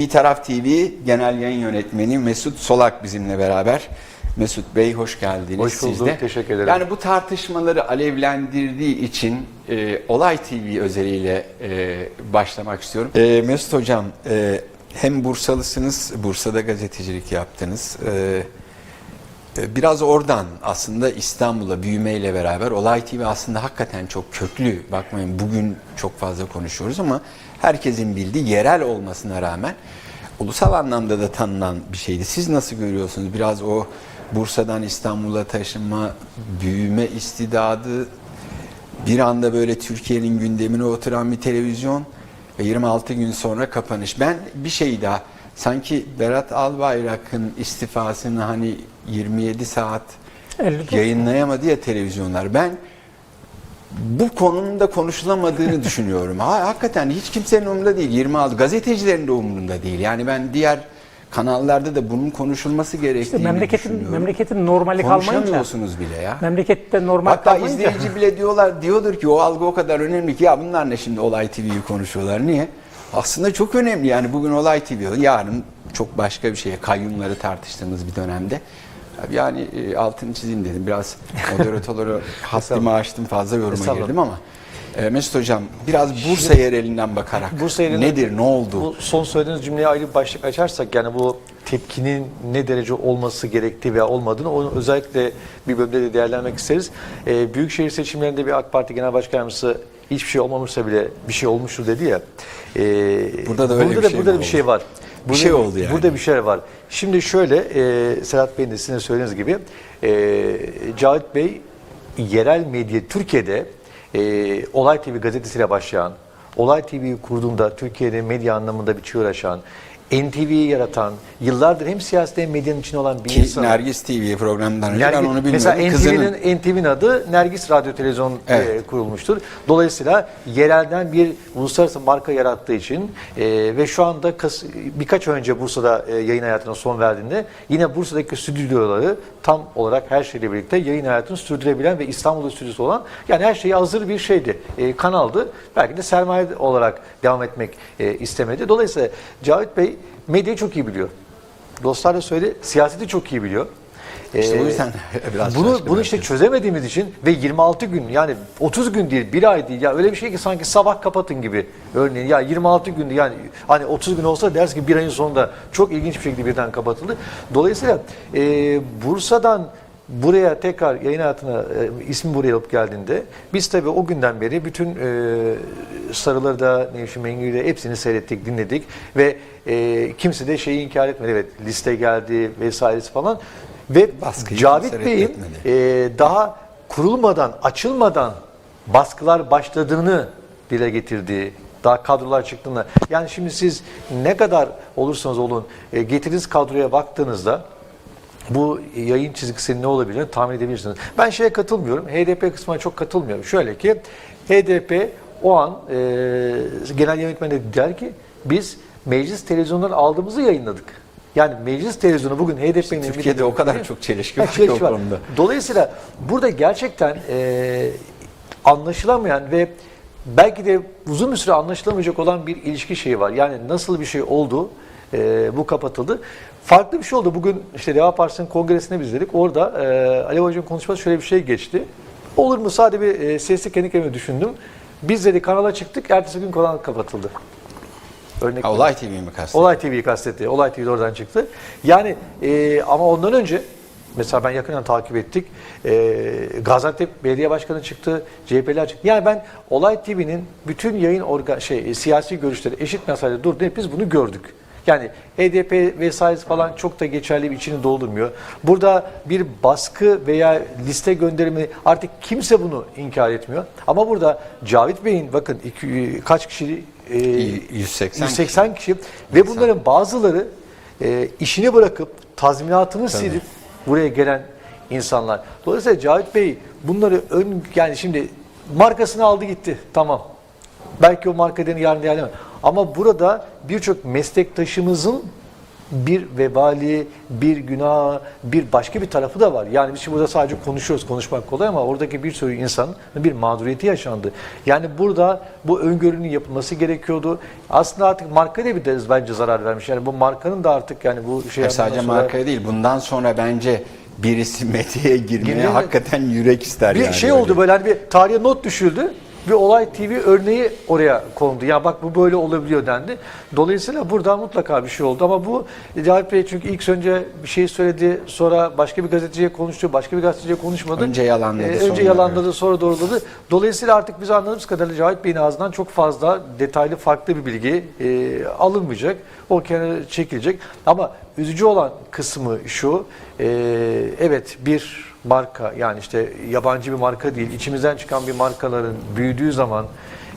Bir Taraf TV Genel Yayın Yönetmeni Mesut Solak bizimle beraber. Mesut Bey hoş geldiniz. Hoş bulduk, siz de. teşekkür ederim. Yani bu tartışmaları alevlendirdiği için e, Olay TV özeliyle e, başlamak istiyorum. E, Mesut Hocam e, hem Bursalısınız, Bursa'da gazetecilik yaptınız. E, e, Biraz oradan aslında İstanbul'a büyümeyle beraber Olay TV aslında hakikaten çok köklü. Bakmayın bugün çok fazla konuşuyoruz ama herkesin bildiği yerel olmasına rağmen ulusal anlamda da tanınan bir şeydi. Siz nasıl görüyorsunuz? Biraz o Bursa'dan İstanbul'a taşınma, büyüme istidadı, bir anda böyle Türkiye'nin gündemine oturan bir televizyon ve 26 gün sonra kapanış. Ben bir şey daha sanki Berat Albayrak'ın istifasını hani 27 saat 54. yayınlayamadı ya televizyonlar. Ben bu konunun da konuşulamadığını düşünüyorum. Ha, hakikaten hiç kimsenin umurunda değil. 26 gazetecilerin de umurunda değil. Yani ben diğer kanallarda da bunun konuşulması gerektiğini İşte memleketin memleketin normali kalmayınca Konuşamıyorsunuz bile ya. memlekette normal Hatta kalmayınca izleyici bile diyorlar diyordur ki o algı o kadar önemli ki ya bunlar ne şimdi Olay TV'yi konuşuyorlar. Niye? Aslında çok önemli yani bugün Olay TV yarın çok başka bir şeye kayyumları tartıştığımız bir dönemde. Yani e, altını çizeyim dedim. Biraz moderatörü haddimi aştım fazla yoruma girdim ama. E, Mesut Hocam biraz Bursa yerelinden bakarak Bursa yerine- nedir ne oldu? Bu son söylediğiniz cümleye ayrı bir başlık açarsak yani bu tepkinin ne derece olması gerektiği veya olmadığını onu özellikle bir bölümde de değerlendirmek isteriz. Ee, Büyükşehir seçimlerinde bir AK Parti Genel Başkan Yardımcısı hiçbir şey olmamışsa bile bir şey olmuştur dedi ya. Ee, Burada da öyle burada bir da, şey burada da bir şey var. Bir şey oldu yani. Burada bir şey var. Şimdi şöyle e, Serhat Bey'in de sizin de söylediğiniz gibi e, Cavit Bey yerel medya Türkiye'de e, Olay TV gazetesiyle başlayan, Olay TV'yi kurduğunda Türkiye'de medya anlamında bir çığır açan, NTV'yi yaratan, yıllardır hem siyasette hem medyanın içinde olan bir Ki insan. Nergis TV programından önce ben Nergis- onu bilmiyorum. Mesela Kızının NTV'nin NTV'nin adı Nergis Radyo Televizyon e, Evet. kurulmuştur. Dolayısıyla yerelden bir uluslararası marka yarattığı için e, ve şu anda Kas- birkaç önce Bursa'da e, yayın hayatına son verdiğinde yine Bursa'daki stüdyoları tam olarak her şeyle birlikte yayın hayatını sürdürebilen ve İstanbul'da stüdyosu olan yani her şeyi hazır bir şeydi. E, kanaldı. Belki de sermaye olarak devam etmek e, istemedi. Dolayısıyla Cavit Bey medyayı çok iyi biliyor. Dostlar da söyledi, siyaseti çok iyi biliyor. İşte o Ee, yüzden biraz bunu bunu işte çözemediğimiz için ve 26 gün yani 30 gün değil bir ay değil ya öyle bir şey ki sanki sabah kapatın gibi örneğin ya 26 gündü yani hani 30 gün olsa ders ki bir ayın sonunda çok ilginç bir şekilde birden kapatıldı. Dolayısıyla e, Bursa'dan buraya tekrar yayın hayatına e, ismi buraya alıp geldiğinde biz tabii o günden beri bütün e, sarıları da Nevşin Mengü'yü de hepsini seyrettik, dinledik ve e, kimse de şeyi inkar etmedi. Evet liste geldi vesairesi falan ve Baskıyı Cavit Bey'in e, daha kurulmadan, açılmadan baskılar başladığını dile getirdiği, daha kadrolar çıktığında. Yani şimdi siz ne kadar olursanız olun e, getirdiğiniz kadroya baktığınızda bu yayın çizgisinin ne olabileceğini tahmin edebilirsiniz. Ben şeye katılmıyorum. HDP kısmına çok katılmıyorum. Şöyle ki HDP o an e, genel yönetmen de der ki biz meclis televizyondan aldığımızı yayınladık. Yani meclis televizyonu bugün HDP'nin Türkiye'de o kadar çok çelişki var ki o konuda. Dolayısıyla burada gerçekten e, anlaşılamayan ve belki de uzun bir süre anlaşılamayacak olan bir ilişki şeyi var. Yani nasıl bir şey oldu, e, bu kapatıldı. Farklı bir şey oldu. Bugün işte Deva Partisi'nin kongresine biz dedik. Orada e, Alev Hoca'nın konuşması şöyle bir şey geçti. Olur mu? Sadece bir e, sesli kendi kendime düşündüm. Biz dedi kanala çıktık, ertesi gün kanal kapatıldı. Örnek Ha, Olay TV mi kastediyorsun? Olay TV'yi kastetti. Olay TV oradan çıktı. Yani e, ama ondan önce mesela ben yakından takip ettik. E, Gaziantep Belediye Başkanı çıktı, CHP'ler çıktı. Yani ben Olay TV'nin bütün yayın orga, şey siyasi görüşleri eşit mesajda durdu. Hep biz bunu gördük. Yani HDP vesaire falan çok da geçerli bir içini doldurmuyor. Burada bir baskı veya liste gönderimi artık kimse bunu inkar etmiyor. Ama burada Cavit Bey'in bakın iki, kaç kişi e, 180 180 kişi ve bunların bazıları e, işini bırakıp tazminatını silip buraya gelen insanlar. Dolayısıyla Cavit Bey bunları ön yani şimdi markasını aldı gitti tamam. Belki o marka değerini yarın değerlemez. Ama burada birçok meslektaşımızın bir vebali, bir günah, bir başka bir tarafı da var. Yani biz şimdi burada sadece konuşuyoruz, konuşmak kolay ama oradaki bir sürü insanın bir mağduriyeti yaşandı. Yani burada bu öngörünün yapılması gerekiyordu. Aslında artık marka da bir de bence zarar vermiş. Yani bu markanın da artık yani bu şey Ya sadece sonra- markaya değil bundan sonra bence birisi medyaya girmeye Girmeye- hakikaten yürek ister Bir yani. şey böyle. oldu böyle hani bir tarihe not düşüldü. Bir olay TV örneği oraya kondu. Ya bak bu böyle olabiliyor dendi. Dolayısıyla burada mutlaka bir şey oldu ama bu Cahit Bey çünkü ilk önce bir şey söyledi, sonra başka bir gazeteciye konuştu, başka bir gazeteciye konuşmadı. Önce yalanladı, Ee, sonra önce yalanladı, sonra doğruladı. Dolayısıyla artık biz anladığımız kadarıyla Cahit Bey'in ağzından çok fazla detaylı, farklı bir bilgi e, alınmayacak. O kenara çekilecek. Ama üzücü olan kısmı şu, e, evet bir marka yani işte yabancı bir marka değil, içimizden çıkan bir markaların büyüdüğü zaman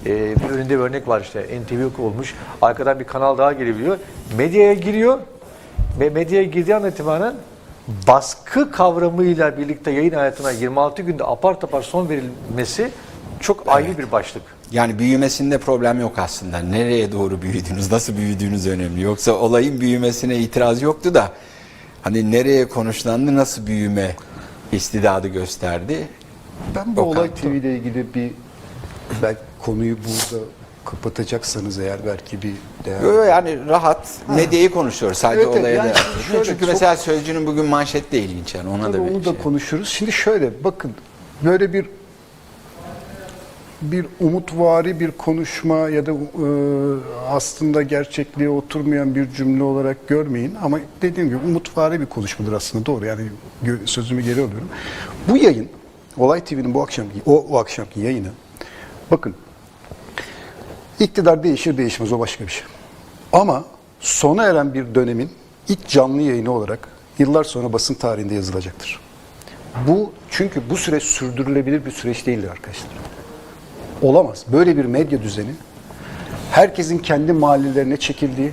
e, bir önünde bir örnek var işte NTV olmuş, arkadan bir kanal daha gelebiliyor. Medyaya giriyor ve medyaya girdiği an itibaren baskı kavramıyla birlikte yayın hayatına 26 günde apar topar son verilmesi çok ayrı bir başlık. Yani büyümesinde problem yok aslında. Nereye doğru büyüdünüz, nasıl büyüdüğünüz önemli. Yoksa olayın büyümesine itiraz yoktu da hani nereye konuşlandı, nasıl büyüme istidadı gösterdi. Ben bu olay TV ile ilgili bir belki konuyu burada kapatacaksanız eğer belki bir değer. Yo, yo, yani rahat medyayı konuşuyoruz sadece Evet, evet, olaya yani da. şöyle Çünkü çok- mesela Sözcü'nün bugün manşet de ilginç yani ona Tabii da bir onu şey. da konuşuruz. Şimdi şöyle bakın böyle bir bir umutvari bir konuşma ya da e, aslında gerçekliğe oturmayan bir cümle olarak görmeyin ama dediğim gibi umutvari bir konuşmadır aslında doğru yani sözümü geri alıyorum. Bu yayın Olay TV'nin bu akşamki o, o akşamki yayını bakın iktidar değişir değişmez o başka bir şey. Ama sona eren bir dönemin ilk canlı yayını olarak yıllar sonra basın tarihinde yazılacaktır. Bu çünkü bu süreç sürdürülebilir bir süreç değildir arkadaşlar. Olamaz. Böyle bir medya düzeni herkesin kendi mahallelerine çekildiği,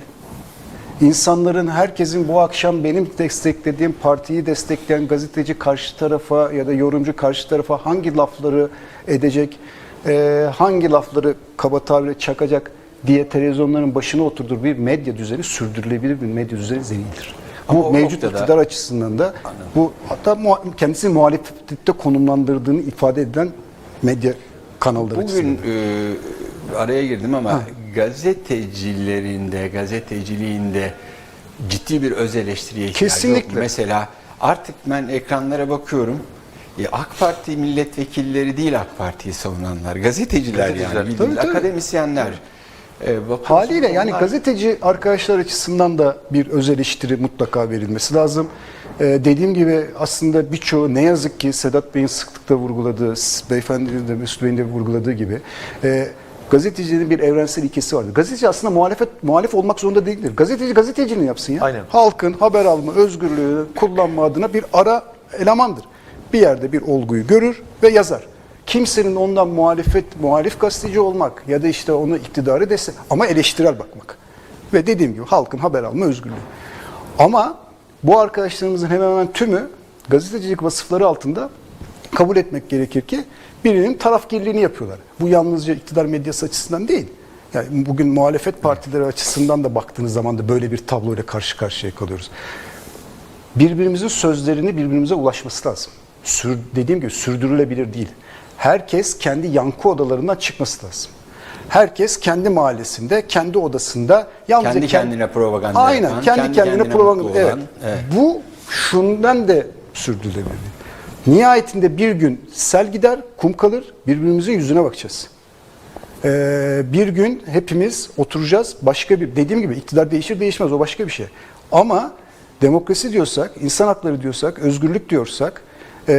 insanların herkesin bu akşam benim desteklediğim partiyi destekleyen gazeteci karşı tarafa ya da yorumcu karşı tarafa hangi lafları edecek, e, hangi lafları kaba tabirle çakacak diye televizyonların başına oturduğu bir medya düzeni sürdürülebilir bir medya düzeni değildir. Ama o mevcut noktada- iktidar açısından da bu hatta muha- kendisini muhalefette konumlandırdığını ifade edilen medya kanalları açısından. Bugün e, araya girdim ama gazetecilerinde, gazeteciliğinde ciddi bir öz eleştiriye ihtiyacı yok. Kesinlikle. Mesela artık ben ekranlara bakıyorum. E, AK Parti milletvekilleri değil AK Parti'yi savunanlar. Gazeteciler, Gazeteciler, yani. bildiğiniz tabii, tabii. akademisyenler. E, Haliyle yani onlar- gazeteci arkadaşlar açısından da bir öz eleştiri mutlaka verilmesi lazım. Ee, dediğim gibi aslında birçoğu ne yazık ki Sedat Bey'in sıklıkla vurguladığı, beyefendinin de Mesut Bey'in de vurguladığı gibi e, gazeteciliğin bir evrensel ilkesi vardır. Gazeteci aslında muhalefet muhalif olmak zorunda değildir. Gazeteci gazeteciliğini yapsın ya. Aynen. Halkın haber alma özgürlüğü kullanma adına bir ara elemandır. Bir yerde bir olguyu görür ve yazar. Kimsenin ondan muhalefet, muhalif gazeteci olmak ya da işte onu iktidarı destek ama eleştirel bakmak. Ve dediğim gibi halkın haber alma özgürlüğü. Ama bu arkadaşlarımızın hemen hemen tümü gazetecilik vasıfları altında kabul etmek gerekir ki birinin tarafgirliğini yapıyorlar. Bu yalnızca iktidar medyası açısından değil. Yani bugün muhalefet partileri açısından da baktığınız zaman da böyle bir tabloyla karşı karşıya kalıyoruz birbirimizin sözlerini birbirimize ulaşması lazım. Sür, dediğim gibi sürdürülebilir değil. Herkes kendi yankı odalarından çıkması lazım. Herkes kendi mahallesinde, kendi odasında yalnızca Kendi kend- kendine propaganda Aynen, yapan, kendi, kendi kendine kendine propaganda. Evet. olan, evet. Bu şundan da sürdürülebilir. Nihayetinde bir gün sel gider, kum kalır, birbirimizin yüzüne bakacağız. Ee, bir gün hepimiz oturacağız. Başka bir dediğim gibi iktidar değişir değişmez o başka bir şey. Ama demokrasi diyorsak, insan hakları diyorsak, özgürlük diyorsak, e,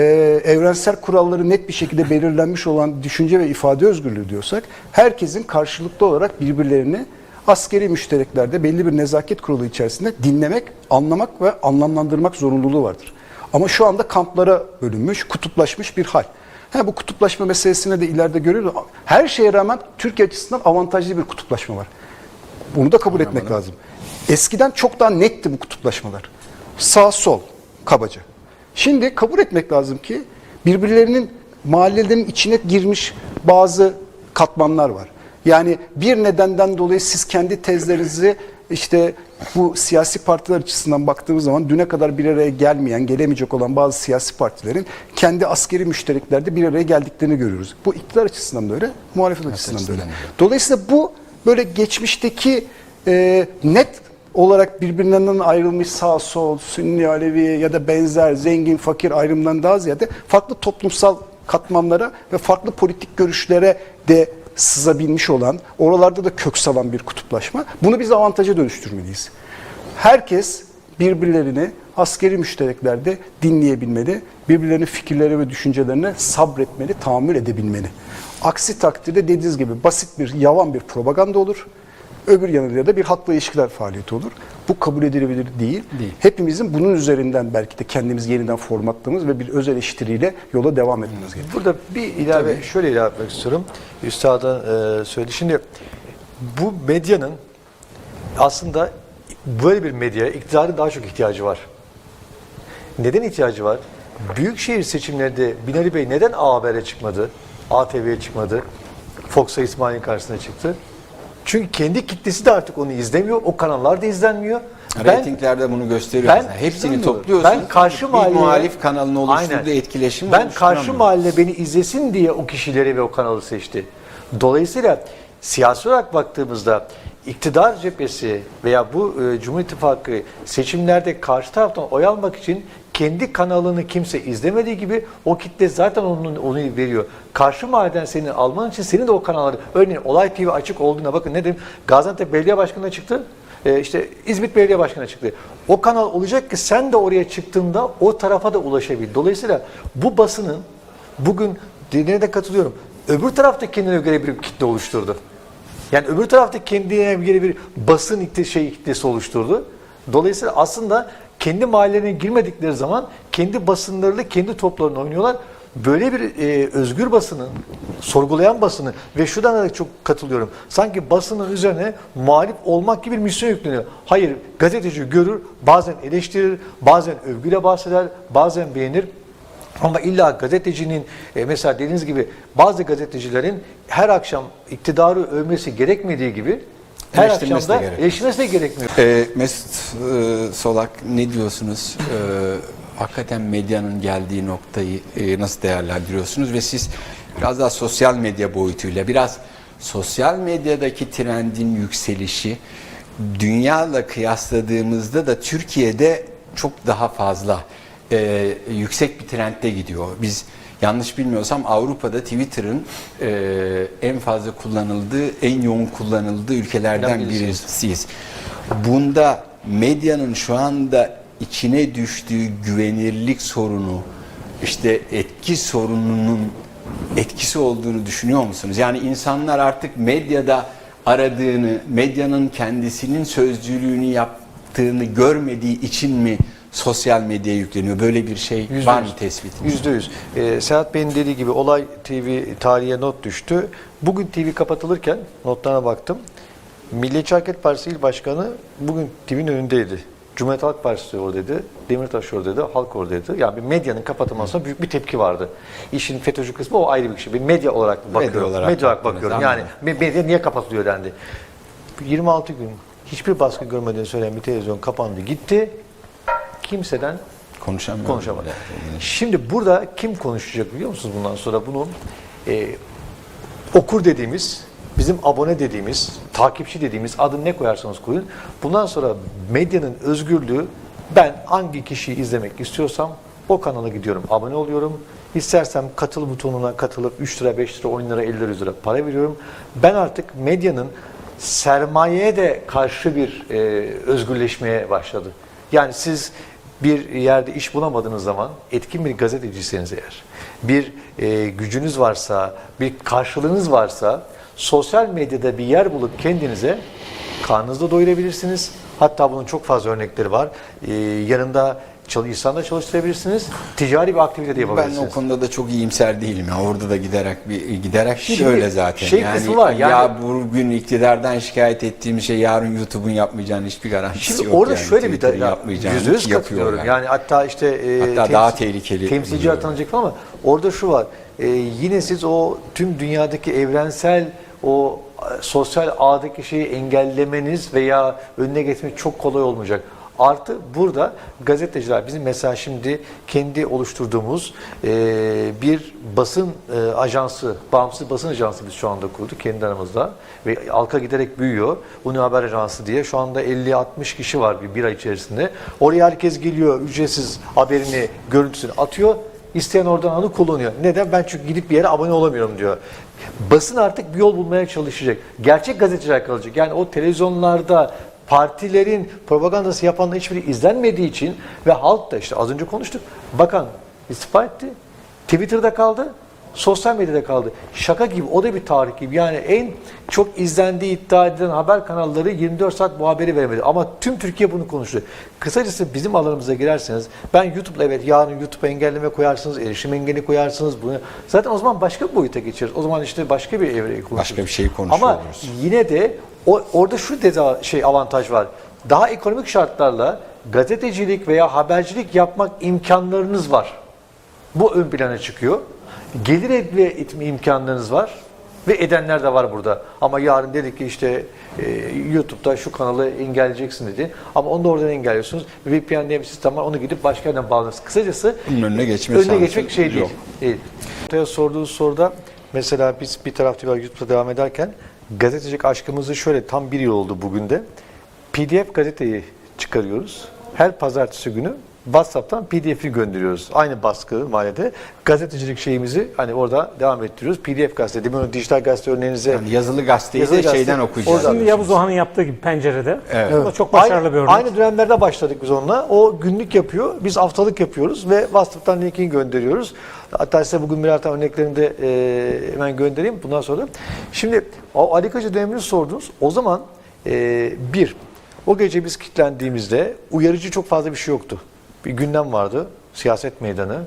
evrensel kuralları net bir şekilde belirlenmiş olan düşünce ve ifade özgürlüğü diyorsak, herkesin karşılıklı olarak birbirlerini askeri müştereklerde belli bir nezaket kurulu içerisinde dinlemek, anlamak ve anlamlandırmak zorunluluğu vardır. Ama şu anda kamplara bölünmüş, kutuplaşmış bir hal. Ha, bu kutuplaşma meselesine de ileride görüyoruz. Her şeye rağmen Türkiye açısından avantajlı bir kutuplaşma var. Bunu da kabul etmek lazım. Eskiden çok daha netti bu kutuplaşmalar. Sağ sol kabaca. Şimdi kabul etmek lazım ki birbirlerinin mahallelerin içine girmiş bazı katmanlar var. Yani bir nedenden dolayı siz kendi tezlerinizi işte bu siyasi partiler açısından baktığımız zaman düne kadar bir araya gelmeyen, gelemeyecek olan bazı siyasi partilerin kendi askeri müştereklerde bir araya geldiklerini görüyoruz. Bu iktidar açısından da öyle, muhalefet açısından da öyle. Dolayısıyla bu böyle geçmişteki e, net olarak birbirinden ayrılmış sağ sol, Sünni, Alevi ya da benzer zengin fakir ayrımından daha ziyade farklı toplumsal katmanlara ve farklı politik görüşlere de sızabilmiş olan, oralarda da kök salan bir kutuplaşma. Bunu biz avantaja dönüştürmeliyiz. Herkes birbirlerini askeri müştereklerde dinleyebilmeli, birbirlerinin fikirleri ve düşüncelerine sabretmeli, tahammül edebilmeli. Aksi takdirde dediğiniz gibi basit bir, yavan bir propaganda olur. Öbür yanıyla da bir halkla ilişkiler faaliyeti olur. Bu kabul edilebilir değil. Değil. Hepimizin bunun üzerinden belki de kendimizi yeniden formatlamamız ve bir öz eleştiriyle yola devam etmemiz gerekiyor. Burada bir ilave, şöyle ilave etmek istiyorum. Üstadın e, söyledi. Şimdi bu medyanın aslında böyle bir medyaya iktidarın daha çok ihtiyacı var. Neden ihtiyacı var? Büyükşehir seçimlerinde Binali Bey neden A Haber'e çıkmadı? ATV'ye çıkmadı? Fox'a İsmail'in karşısına çıktı. Çünkü kendi kitlesi de artık onu izlemiyor. O kanallar da izlenmiyor. Reytinglerde bunu gösteriyor. ben. Hepsini topluyorsun. Ben karşı bir mahalleye muhalif kanalın oluşturduğu Aynen. etkileşimi Ben karşı mahalle beni izlesin diye o kişileri ve o kanalı seçti. Dolayısıyla siyasi olarak baktığımızda iktidar cephesi veya bu e, Cumhur İttifakı seçimlerde karşı taraftan oy almak için kendi kanalını kimse izlemediği gibi o kitle zaten onun onu veriyor. Karşı mahalleden senin alman için senin de o kanalları örneğin Olay TV açık olduğuna bakın ne dedim Gaziantep Belediye Başkanı'na çıktı. Ee, işte İzmit Belediye Başkanı çıktı. O kanal olacak ki sen de oraya çıktığında o tarafa da ulaşabil. Dolayısıyla bu basının bugün dediğine de katılıyorum. Öbür tarafta kendine göre bir kitle oluşturdu. Yani öbür tarafta kendine göre bir basın ikti- şey kitlesi oluşturdu. Dolayısıyla aslında kendi mahallelerine girmedikleri zaman kendi basınlarıyla kendi toplarını oynuyorlar. Böyle bir e, özgür basının, sorgulayan basını ve şuradan da çok katılıyorum. Sanki basının üzerine muhalif olmak gibi bir misyon yükleniyor. Hayır, gazeteci görür, bazen eleştirir, bazen övgüyle bahseder, bazen beğenir. Ama illa gazetecinin e, mesela dediğiniz gibi bazı gazetecilerin her akşam iktidarı övmesi gerekmediği gibi her akşam da eleştirmesi de gerekmiyor. Ee, Mesut e, Solak ne diyorsunuz? Ee, hakikaten medyanın geldiği noktayı e, nasıl değerlendiriyorsunuz ve siz biraz daha sosyal medya boyutuyla biraz sosyal medyadaki trendin yükselişi dünyayla kıyasladığımızda da Türkiye'de çok daha fazla e, yüksek bir trendde gidiyor. Biz yanlış bilmiyorsam Avrupa'da Twitter'ın e, en fazla kullanıldığı, en yoğun kullanıldığı ülkelerden birisi. birisiyiz. Bunda medyanın şu anda içine düştüğü güvenirlik sorunu, işte etki sorununun etkisi olduğunu düşünüyor musunuz? Yani insanlar artık medyada aradığını, medyanın kendisinin sözcülüğünü yaptığını görmediği için mi sosyal medyaya yükleniyor? Böyle bir şey Yüzde var mı tespitiniz? Yüzde yüz. Ee, Bey'in dediği gibi Olay TV tarihe not düştü. Bugün TV kapatılırken notlarına baktım. Milliyetçi Hareket Partisi İl Başkanı bugün TV'nin önündeydi. Cumhuriyet Halk Partisi oradaydı, Demirtaş oradaydı, Halk oradaydı. Yani bir medyanın kapatılmasına büyük bir tepki vardı. İşin FETÖ'cü kısmı o ayrı bir şey. Bir medya olarak bakıyorum. Medya olarak olarak, baktınız, bakıyorum. Yani medya niye kapatılıyor dendi. 26 gün hiçbir baskı görmediğini söyleyen bir televizyon kapandı gitti. Kimseden Konuşamıyorum. konuşamadı. Şimdi burada kim konuşacak biliyor musunuz bundan sonra? Bunu e, okur dediğimiz, bizim abone dediğimiz, takipçi dediğimiz adını ne koyarsanız koyun. Bundan sonra medyanın özgürlüğü ben hangi kişiyi izlemek istiyorsam o kanala gidiyorum, abone oluyorum. İstersem katıl butonuna katılıp 3 lira, 5 lira, 10 lira, 50 lira, 100 lira para veriyorum. Ben artık medyanın sermayeye de karşı bir e, özgürleşmeye başladı. Yani siz bir yerde iş bulamadığınız zaman etkin bir gazeteciyseniz eğer, bir e, gücünüz varsa, bir karşılığınız varsa sosyal medyada bir yer bulup kendinize karnınızda doyurabilirsiniz. Hatta bunun çok fazla örnekleri var. E, yanında çalı, insan da çalıştırabilirsiniz. Ticari bir aktivite de Ben yapabilirsiniz. o konuda da çok iyimser değilim ya. Orada da giderek bir giderek değil Şimdi öyle zaten. şey yani, var, ya yani- bugün iktidardan şikayet ettiğim şey yarın YouTube'un yapmayacağının hiçbir garantisi Şimdi yok. orada yani. şöyle bir de yapmayacağını yüzde yüz katılıyorum. yani. Yani hatta işte e, Hatta daha tehlikeli temsilci atanacak ama orada şu var. E, yine siz o tüm dünyadaki evrensel o e, sosyal ağdaki şeyi engellemeniz veya önüne geçmeniz çok kolay olmayacak. Artı burada gazeteciler bizim mesela şimdi kendi oluşturduğumuz e, bir basın e, ajansı, bağımsız basın ajansı biz şu anda kurduk kendi aramızda ve halka giderek büyüyor. Uni Haber Ajansı diye şu anda 50-60 kişi var bir, bir ay içerisinde. Oraya herkes geliyor ücretsiz haberini, görüntüsünü atıyor. İsteyen oradan alıp kullanıyor. Neden? Ben çünkü gidip bir yere abone olamıyorum diyor. Basın artık bir yol bulmaya çalışacak. Gerçek gazeteciler kalacak. Yani o televizyonlarda partilerin propagandası yapanların hiçbiri izlenmediği için ve halk da işte az önce konuştuk. Bakan istifa etti. Twitter'da kaldı. Sosyal medyada kaldı. Şaka gibi o da bir tarih gibi. Yani en çok izlendiği iddia edilen haber kanalları 24 saat bu haberi veremedi. Ama tüm Türkiye bunu konuştu. Kısacası bizim alanımıza girerseniz ben YouTube'la evet yarın YouTube'a engelleme koyarsınız, erişim engeli koyarsınız. Bunu. Zaten o zaman başka bir boyuta geçeriz. O zaman işte başka bir evreye konuşuruz. Başka bir şeyi konuşuyor Ama yine de o, orada şu deza, şey avantaj var. Daha ekonomik şartlarla gazetecilik veya habercilik yapmak imkanlarınız var. Bu ön plana çıkıyor. Gelir elde etme imkanlarınız var ve edenler de var burada. Ama yarın dedik ki işte e, YouTube'da şu kanalı engelleyeceksin dedi. Ama onu da oradan engelliyorsunuz. VPN diye bir sistem var. Onu gidip başka yerden bağlanırsınız. Kısacası Bunun önüne geçme önüne geçmek şey değil. yok. değil. Ortaya sorduğu soruda mesela biz bir tarafta YouTube'da devam ederken gazetecilik aşkımızı şöyle tam bir yıl oldu bugün de. PDF gazeteyi çıkarıyoruz. Her pazartesi günü WhatsApp'tan PDF'i gönderiyoruz. Aynı baskı mahallede. Gazetecilik şeyimizi hani orada devam ettiriyoruz. PDF gazete. Demin o dijital gazete örneğinize Yani yazılı gazeteyi Yazılı de gazete. şeyden okuyacağız. Şimdi Yavuz Ohan'ın yaptığı gibi pencerede. Evet. Bu da çok başarılı bir örnek. Aynı dönemlerde başladık biz onunla. O günlük yapıyor. Biz haftalık yapıyoruz ve WhatsApp'tan linkini gönderiyoruz. Hatta size bugün birer tane örneklerini de e, hemen göndereyim bundan sonra. Şimdi o Ali Kacı dönemini sordunuz. O zaman e, bir, o gece biz kilitlendiğimizde uyarıcı çok fazla bir şey yoktu. Bir gündem vardı. Siyaset meydanı.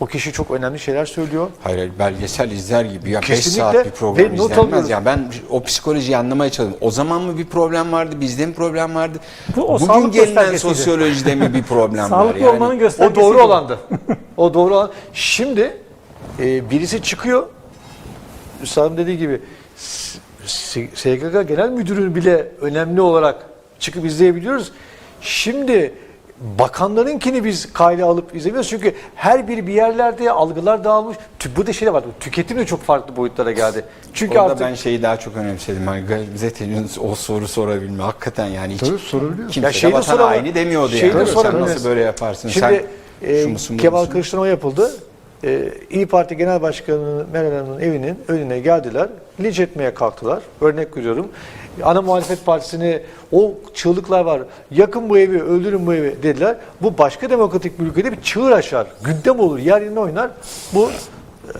O kişi çok önemli şeyler söylüyor. Hayır, hayır belgesel izler gibi ya 5 Kesinlikle. saat bir program Ve not izlenmez alıyoruz. ya ben o psikolojiyi anlamaya çalışıyorum. O zaman mı bir problem vardı bizde mi problem vardı? Bu o Bugün gelinen sosyolojide mi bir problem var Sağlıklı yani? olmanın O göstergesi. doğru olandı. o doğru olan. Şimdi e, birisi çıkıyor. Üstadım dediği gibi SGK Genel Müdürü bile önemli olarak çıkıp izleyebiliyoruz. Şimdi bakanlarınkini biz kayda alıp izlemiyoruz. Çünkü her biri bir yerlerde algılar dağılmış. Bu da şey de var. Tüketim de çok farklı boyutlara geldi. Çünkü Orada artık ben şeyi daha çok önemsedim. Hani gazetecinin o soru sorabilme hakikaten yani hiç Tabii, sorabiliyorsun. kimse Ya de şeyi de vatan sorama- haini demiyordu şeyi de yani. Sen nasıl böyle yaparsın? Şimdi Sen e, Kemal? Kılıçdaroğlu yapıldı. E, İyi Parti Genel Başkanı Meral Hanım'ın evinin önüne geldiler. Linç etmeye kalktılar. Örnek veriyorum. Ana muhalefet partisini o çığlıklar var. Yakın bu evi, öldürün bu evi dediler. Bu başka demokratik bir ülkede bir çığır açar. Gündem olur, yer yerine oynar. Bu e,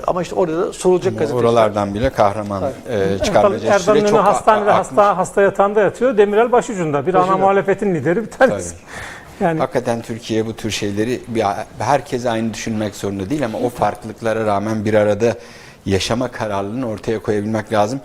ama işte orada da sorulacak gazeteciler. Oralardan bile kahraman e, Erdal, çıkarmayacak Erdal süre çok hastanede hasta hasta yatağında yatıyor. Demirel başucunda. Bir ana Başucunda. muhalefetin lideri bir tanesi. Yani Hakikaten Türkiye bu tür şeyleri bir, herkes aynı düşünmek zorunda değil ama o farklılıklara rağmen bir arada yaşama kararlılığını ortaya koyabilmek lazım.